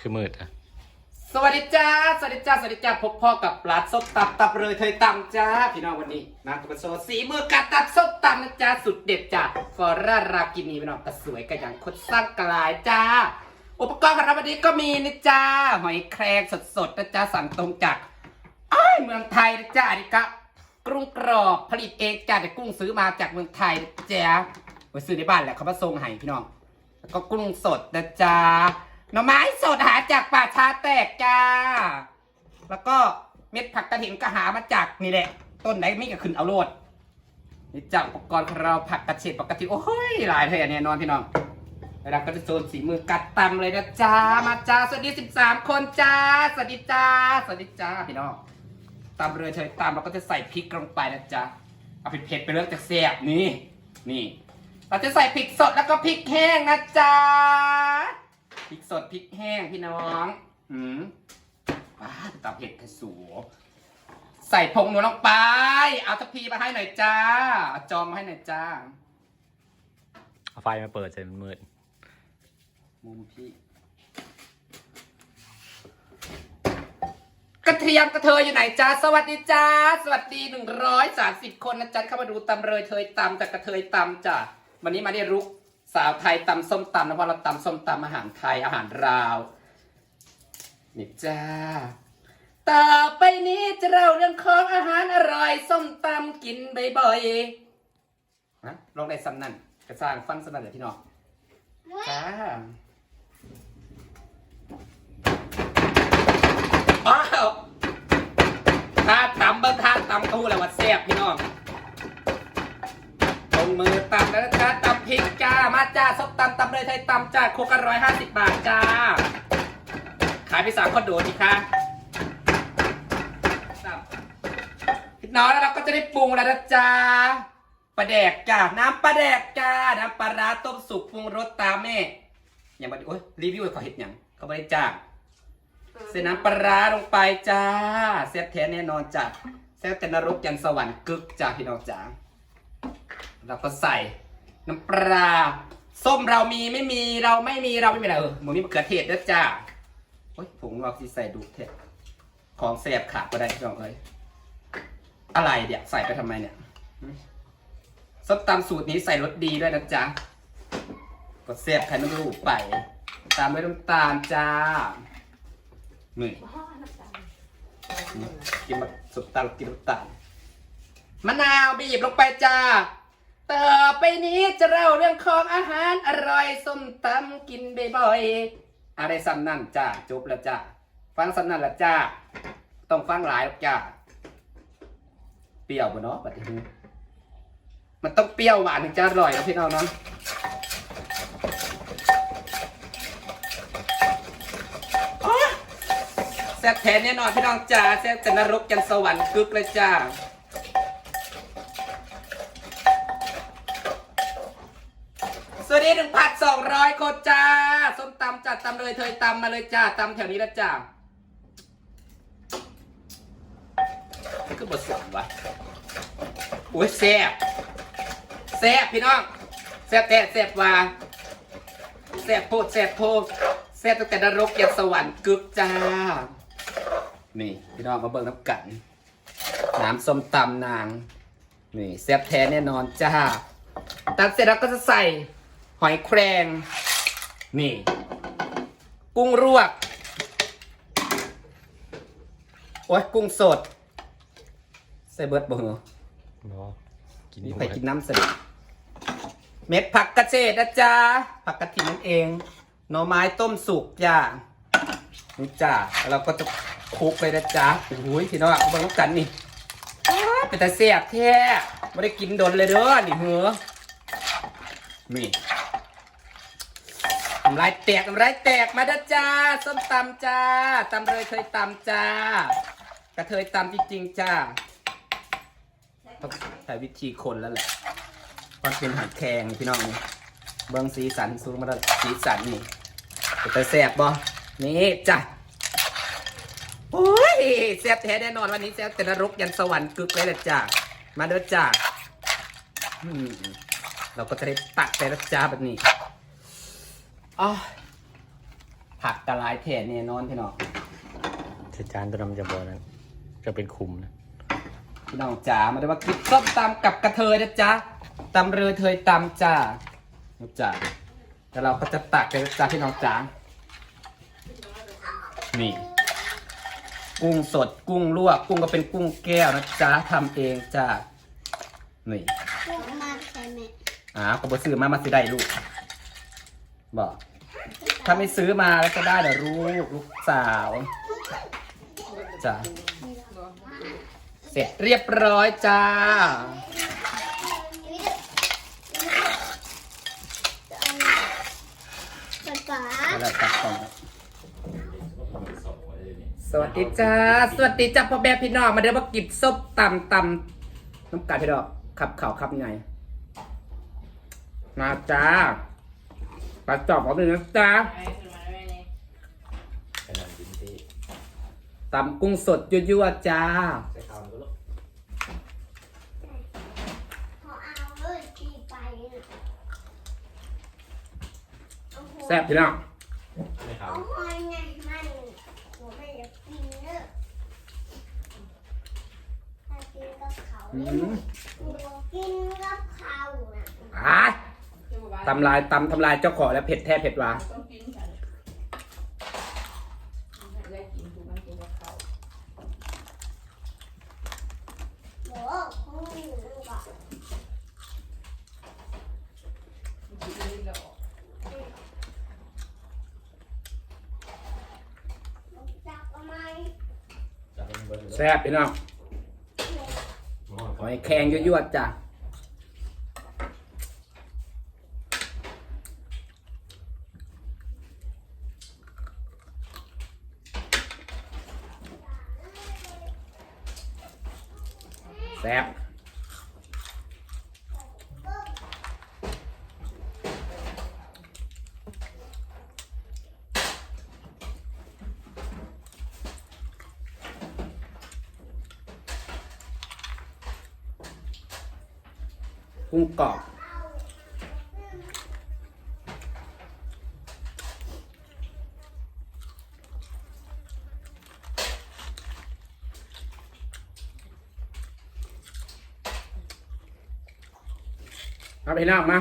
คือมืดอะสวัสดีจ้า สวัสดีจ้า สวัสดีจ้าพบพ่อกับปลาส้มตับตับเลยเทยตำจ้า พี่น้องวันนี้นะกับโซสีมือกัดตับส้มตำนะจ้าสุดเด็ดจ้าฟอร่ารากินีพี่น้องกระสวยกระยังคดสร้างกลายจ้า อุปกรณ์ของเราวันนี้ก็มีนะจ้า หอยแครงสดๆนะจ้าสั่งตรงจากอ้ายเมืองไทยนะจ้าอันนี้ก็กรุงกรอบผลิตเองจ้าแต่กุ้งซื้อมาจากเมืองไทยนะจ้าไปซื้อในบ้านแหละเขามาส่งให้พี่น้องแล้วก็กุ้งสดนะจ๊ะ หน่อไม้สดหาจากป่าชาแตกจ้า แล้วก็เม็ดผักกระถินก็หามาจากนี่แหละ ต้นไหนไม่ก็ขึ้นเอาโลดนี่จากอุปกรณ์ของเราผักกระเฉดผักกระถินโอ้ยหลายแท่แน่นอนพี่น้องแล้วเราก็จะโซนสีมือกัดตำเลยนะจ้ามาจ้าสวัสดีสิบสามคนจ้าสวัสดีจ้าสวัสดีจ้าพี่น้องตำเลยเฉยตำเราก็จะใส่พริกลงไปนะจ๊ะเอาเผ็ดๆไปเลือกจากแซ่บนี่นี่ เราจะใส่พริกสดแล้วก็พริกแห้งนะจ๊ะ พริกสดพริกแห้งพี่น้องอืมว้าตับเผ็ดกระสูใส่ผงหนูลงไป เอาทัพพีมาให้หน่อยจ้าเอาจอมมาให้หน่อยจ้า เอาไฟมาเปิดใส่มันมืดมุมพี่ กระเทียมกระเทยอยู่ไหนจ้า สวัสดีจ้า สวัสดีหนึ่งร้อยสามสิบคนนะจ๊ะเข้ามาดูตำเลยเทยตำจากกระเทยตำจ้ะวันนี้มาได้รุก สาวไทยตำส้มตำนะเพราะเราตำส้มตำอาหารไทยอาหารราวนี่จ้าต่อไปนี้จะเล่าเรื่องของอาหารอร่อยส้มตำกินบ่อยๆนะลองได้สำนั่นกระสร้างฟังสำนั่นเลยพี่น้องจ้าว้าวถ้าตำเบิ้งท่าตำตู้แล้วว่าแซ่บพี่น้อง มือตำแล้วนะจ้าตำพริกจ้า มาจ้าซบตำตำเลยไทยตำจ้าโคกันร้อยห้าสิบบาทจ้า ขายไปสามคนโดดีค่ะตำพี่น้องแล้วเราก็จะได้ปรุงแล้วนะจ้าปลาแดกจ้า น้ำปลาแดกจ้า น้ำปลาร้าต้มสุกปรุงรสตามแม่อย่างบัดโอ้ยรีวิวเขาเห็ดหยังเขาไม่ได้จ้างใส่น้ำปลาร้าลงไปจ้าเสียแท้แน่นอนจ้าแซ่บแต่นรกยันสวรรค์กึกจ้าพี่น้องจ้า แล้วก็ใส่น้ำปลาส้มเรามีไม่มีเราไม่มีเราไม่มีอะไรเออหมูมีมะเขือเทศด้วยจ้าโอ้ยผงเราที่ใส่ดูเทศของแซ่บขาดก็ได้พี่น้องเอ้ยอะไรเดี๋ยวใส่ไปทำไมเนี่ยส้มตำสูตรนี้ใส่รสดีด้วยนะจ๊ะกดเสียบไข่รูปไป ตามด้วยน้ำตาลจ้านี่กินมาสุดตาลกินน้ำตาลมะนาวบีบลงไปจ้า ต่อไปนี้จะเล่าเรื่องของอาหารอร่อยส้มตำกินบ่อยๆอะไรซ้ำนั่นจ้าจบแล้วจ้าฟังซ้ำนั่นละจ้าต้องฟังหลายหรอกจ้าเปรี้ยวบ่เนาะปัดนี้มันต้องเปรี้ยวหวานถึงจะอร่อยนะพี่น้องเนาะอ๊ะแซ่บแท้แน่นอนพี่น้องจ้าแซ่บจะนรกยันสวรรค์กึกเลยจ้า สวัสดีหนึ่งพันสองร้อยคนจ้า ส้มตำจัดตำเลยเธยตำมาเลยจ้าตำแถวนี้ล้วจ้าคือบทสวรวะโอ้ยแซ่บแซ่บพี่น้องแซ่บแต่แซ่บว่าแซ่บโพดแซ่บโพดแซ่บตั้งแต่นรกยันสวรรค์กึกจ้า นี่พี่น้องมาเบิ่งน้ำกัน น้ำส้มตำนาง นี่แซ่บแท้แน่นอนจ้าตักเสร็จแล้วก็จะใส่ หอยแครง นี่ กุ้งรวก โอ้ยกุ้งสด ใส่เบิร์ดบ่เหรอเนาะกินนี่หมไปดกินน้ำเสร็จเม็ดผักกระเฉดนะจ๊ะผักกระถิ่นนั่นเอง หน่อไม้ต้มสุกจ้านี่จ้าแล้วเราก็จะคลุกเลยนะจ๊ะโอ้ยพี่น้องเอาไปน้ำกันนี่อ้าวเป็นแต่เสียบแท้ไม่ได้กินโดนเลยเด้อนี่เหรอนี่ น้ำลายแตกน้ำลายแตกมาเด้อจ้าส้มตำจ้าตำเลยเคยตำจ้ากระเทยตำจริงๆจ้าต้องใช้วิธีคนแล้วแหละมันเป็นหัดแทงพี่น้องนี่เบิ้งสีสันสูงมาแล้วสีสันนี่เป็นแสบบ่นี่จ้ะโอ้ยแสบแท้แน่นอนวันนี้แสบแต่นรกยันสวรรค์กึกเลยละจ้ะมาเด้อจ้ะอืมเราก็จะได้ตักแต่ละจ้าแบบนี้ อ๋อผักกะลายแทนแน่นอนพี่น้องแต่จานตัวนั้นมันจะบอนั้น จะเป็นคุมนะ พี่น้องจ๋ามาได้ว่ากินส้มตำกับกระเทยนะจ๊ะตำเรือเทยตำจ้านะจ๊ะแล้วเราก็จะตักกันนะจ๊ะพี่น้องจ๋านี่ กุ้งสดกุ้งลวก กุ้งก็เป็นกุ้งแก้วนะจ๊ะทำเองจ้านี่ พวกมาใช่ไหมอ่าก็บซื้อมามาสิได้ลูกบอก ถ้าไม่ซื้อมาแล้วจะได้เดี๋ยวลูกลูกสาวจ้าเสร็จเรียบร้อยจ้า ป๊าป๊าเอาละตัดต่อสวัสดีจ้า สวัสดีจ้าพ่อแม่พี่น้อง มาเดี๋ยวมากินส้มตำตำน้ำกาดพี่ดอกขับเข่าขับไงมาจ้า ปลาจอบของหนึ่งนะจ้าตำกุ้งสดยั่วๆจ้าขอเอาเลยตีไปน่ะแซ่บพี่น้องเอาหอยไงมันหนูไม่อยากกินเนอะถ้ากินกับเขาอืเนี่ยมหนูกินกับเขาน่ะ อ่า ตำลายตำทำลายเจ้าของแล้วเผ็ดแท้เผ็ดหวานต้องกินค่ะได้กินทุกมันกินกับเขาโอ้ของหนูก็กินได้ดอกจับเอาไหมแซ่บพี่น้องหอยแครงยั่วๆจ้ะ แซ่บกุ้งกรอบ มาพี่น้องมา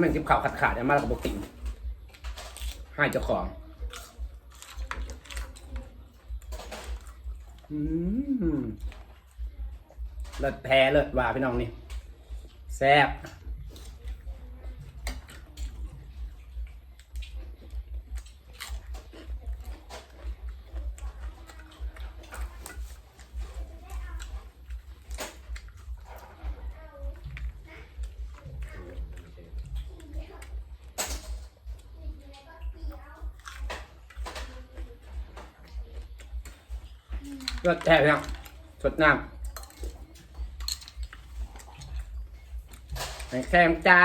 มันจิบข่าวขาดขาดๆเนี่ยมาแล้วกับปกติให้เจ้าของอืมเลิศแพ้เลิศว่าพี่น้องนี่แซ่บ เลิศแท้พี่น้องสดน้ำแข็งจ้า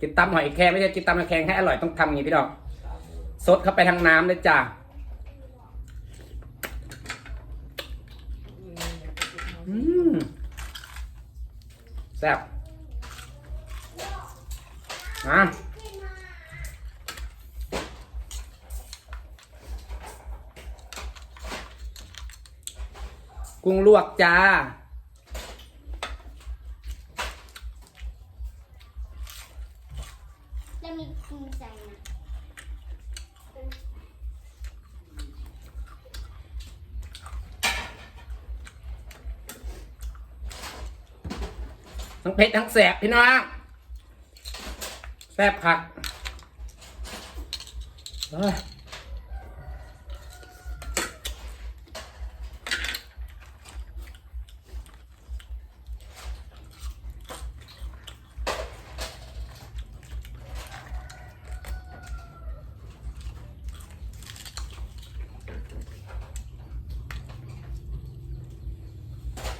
กินตำหอยแครงไม่ใช่กินตำหอยแครงให้อร่อยต้องทำอย่างนี้พี่ดอก ซดเข้าไปทางน้ำเลยจ้าอืม แซ่บนะกุ้งลวกจ้า แล้วมีกินใจนะ ทั้งเผ็ดทั้งแสบพี่น้องแสบผักเอ้ย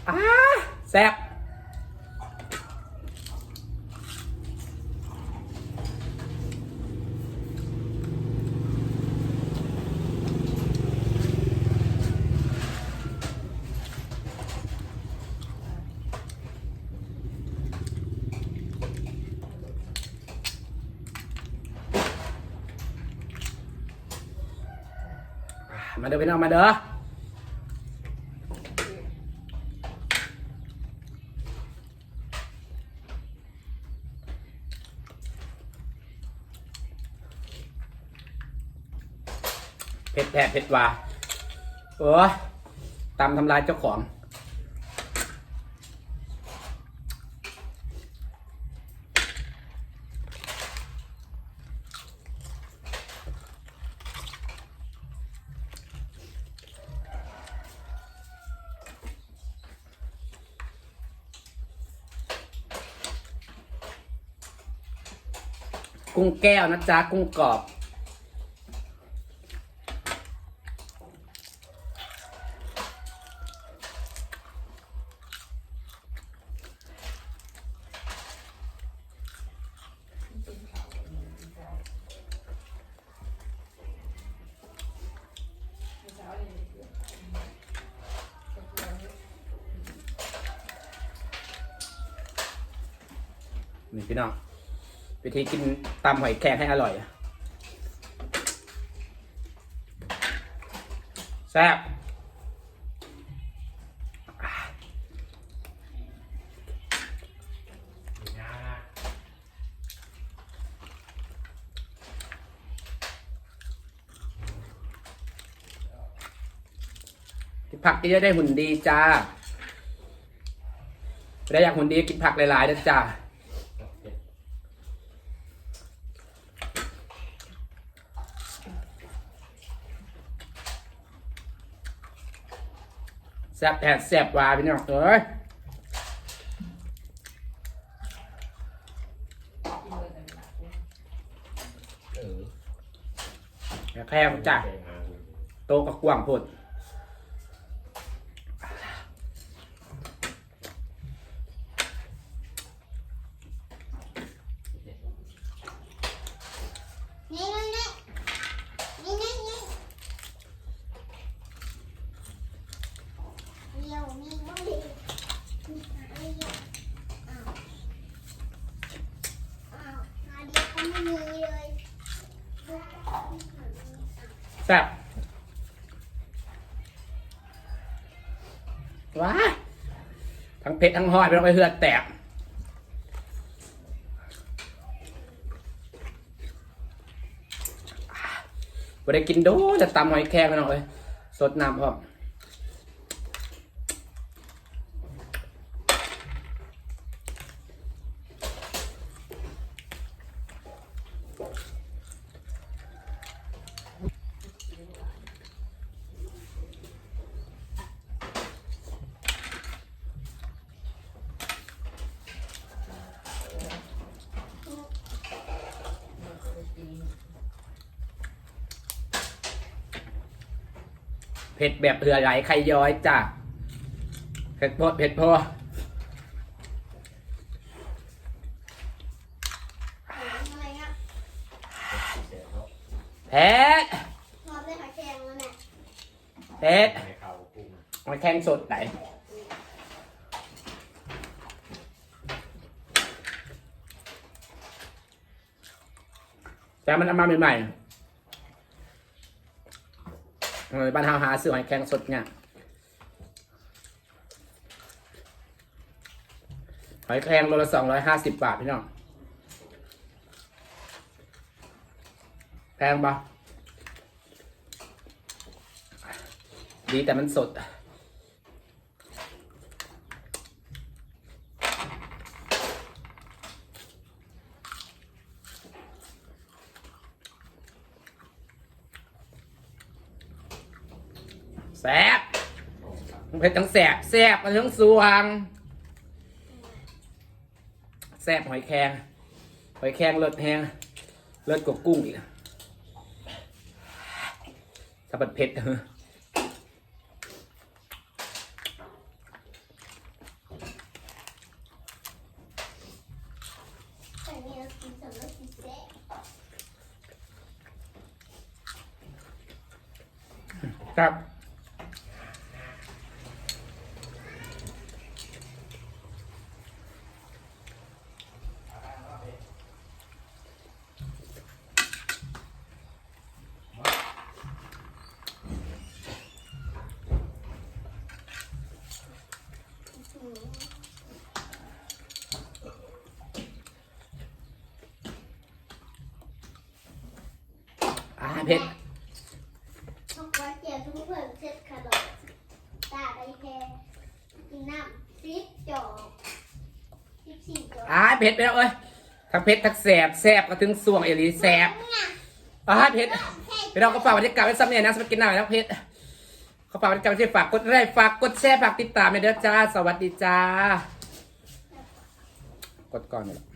อ้าแซ่บ เดี๋ยวไปนอนมาเด้อเผ็ดแผดเผ็ดวาโอ้ตามทำลายเจ้าของ กุ้งแก้วนะจ๊ะ กุ้งกรอบเช้าเลยเกิดตะเกียงนี่พี่น้องวิธีกินำหอยแครงให้อร่อยแซ่บผักเยอะได้หุ่นดีจ้าได้อยากหุ่นดีกินผักหลายๆนะจ้า แซ่บแผดแซ่บหวานพี่น้องเอ้ยกินเลยแต่ไม่หนักเลยเอออย่าแพงจ้ะโตกับกว้างโพดแซ่บว้ายทั้ง เผ็ดทั้งหอยไปต้องไปเหือดแตกบ่ได้กินโดจะตำหอยแครงไปหน่อยสดน้ำพร้อม เผ็ดแบบเผื่อไหลไข่ย้อยจ้ะเผ็ดพอเผ็ดพอเผ็ดเผ็ดให้เขากุ้งหอยแครงสดไหนแต่มันเอามาใหม่ๆ บ้านเฮาหาซื้อหอยแครงสดเนี่ยหอยแครงโลละสองร้อยห้าสิบบาทพี่น้องแพงปะดีแต่มันสด แซ่บมันเผ็ดทั้งแสบแซ่บมันทั้งสวงแซ่บหอยแครงหอยแครงเลิศแหงเลิศกว่ากุ้งอีกถ้าเป็นเผ็ดเออครับ อ่าเผ็ดพวกวัดเจียวทุกเพิ่มเช็ดขนมตาได้แค่กินน้ำซิปจอกซิปสี่จอกอ่าเผ็ดไปแล้วเอ้ยทั้งเผ็ดทั้งแสบแสบก็ถึงสวงเอหลีแสบอ่าเผ็ดไปเราก็ฝากบรรยากาศไว้ซ้ำเนี่ยนะสำหรับกินหน้าทั้งเผ็ดเขาฝากบรรยากาศไว้ฝากกดไลค์ฝากกดแชร์ฝากติดตามไปเด้อจ้า สวัสดีจ้ากดก่อนเลย